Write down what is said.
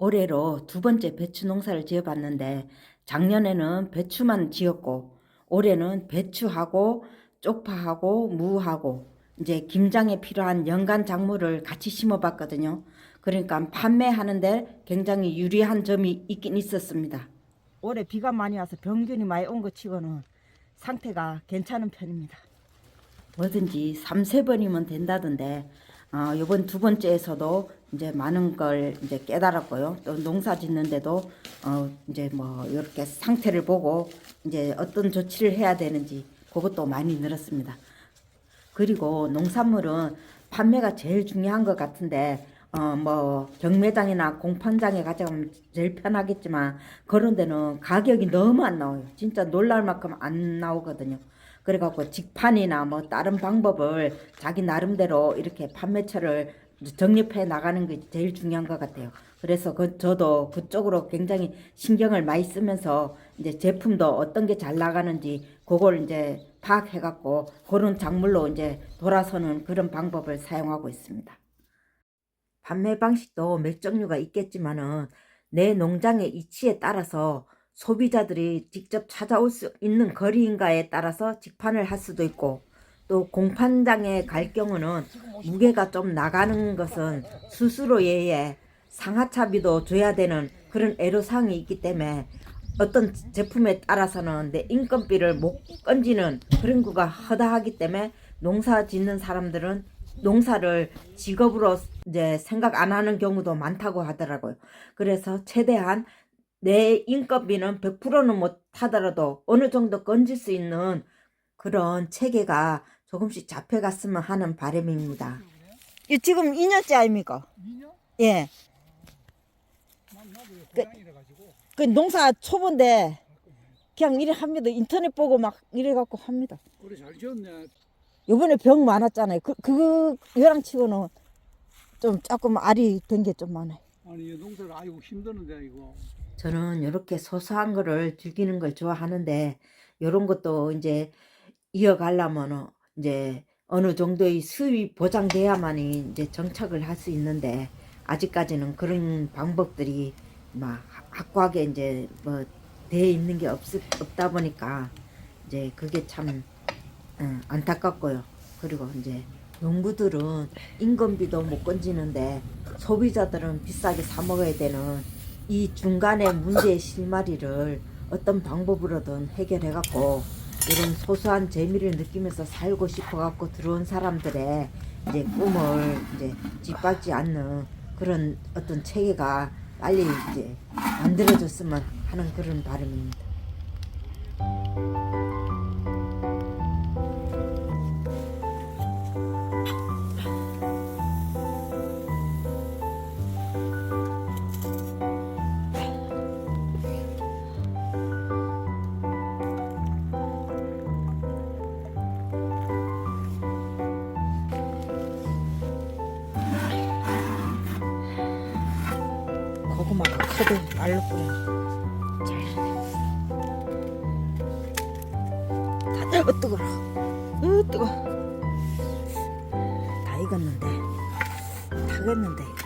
올해로 두 번째 배추 농사를 지어봤는데 작년에는 배추만 지었고 올해는 배추하고 쪽파하고 무하고 이제 김장에 필요한 연간 작물을 같이 심어봤거든요. 그러니까 판매하는데 굉장히 유리한 점이 있긴 있었습니다. 올해 비가 많이 와서 병균이 많이 온 것 치고는 상태가 괜찮은 편입니다. 뭐든지 3, 세 번이면 된다던데 어, 이번 두 번째에서도 이제 많은 걸 이제 깨달았고요. 또 농사 짓는데도 어, 이제 뭐 이렇게 상태를 보고 이제 어떤 조치를 해야 되는지 그것도 많이 늘었습니다. 그리고 농산물은 판매가 제일 중요한 것 같은데 어 뭐 경매장이나 공판장에 가져가면 제일 편하겠지만 그런 데는 가격이 너무 안 나와요. 진짜 놀랄 만큼 안 나오거든요. 그래갖고 직판이나 뭐 다른 방법을 자기 나름대로 이렇게 판매처를 정립해 나가는 게 제일 중요한 것 같아요. 그래서 그 저도 그쪽으로 굉장히 신경을 많이 쓰면서 이제 제품도 어떤 게 잘 나가는지 그걸 이제 파악해 갖고 그런 작물로 이제 돌아서는 그런 방법을 사용하고 있습니다. 판매 방식도 몇 종류가 있겠지만은 내 농장의 위치에 따라서 소비자들이 직접 찾아올 수 있는 거리인가에 따라서 직판을 할 수도 있고 또 공판장에 갈 경우는 무게가 좀 나가는 것은 스스로 얘에 상하차비도 줘야 되는 그런 애로사항이 있기 때문에 어떤 제품에 따라서는 내 인건비를 못 건지는 그런 거가 허다하기 때문에 농사 짓는 사람들은 농사를 직업으로 이제 생각 안 하는 경우도 많다고 하더라고요. 그래서 최대한 내 인건비는 100%는 못 하더라도 어느 정도 건질 수 있는 그런 체계가 조금씩 잡혀갔으면 하는 바람입니다. 이 지금 2년째 아닙니까? 2년? 예. 그- 그 농사 초보인데 그냥 이래 합니다. 인터넷 보고 막 이래 갖고 합니다. 그래 잘 지었네 요번에 병 많았잖아요. 그, 그, 얘랑 치고는 좀 조금 알이 된 게 좀 많아요. 아니 이 농사를 아이고 힘드는데 이거 저는 이렇게 소소한 거를 즐기는 걸 좋아하는데 이런 것도 이제 이어가려면 이제 어느 정도의 수입이 보장돼야만이 이제 정착을 할 수 있는데 아직까지는 그런 방법들이 막 확고하게 이제 뭐 돼 있는 게 없, 없다 보니까 이제 그게 참 예, 안타깝고요. 그리고 이제 농부들은 인건비도 못 건지는데 소비자들은 비싸게 사 먹어야 되는 이 중간에 문제의 실마리를 어떤 방법으로든 해결해 갖고 이런 소소한 재미를 느끼면서 살고 싶어 갖고 들어온 사람들의 이제 꿈을 이제 짓밟지 않는 그런 어떤 체계가 빨리 이제 만들어졌으면 하는 그런 바람입니다. 고구마가 커도 알로 뿌려. 잘. 다, 어, 뜨거라. 어, 뜨거. 다 익었는데. 타겠는데.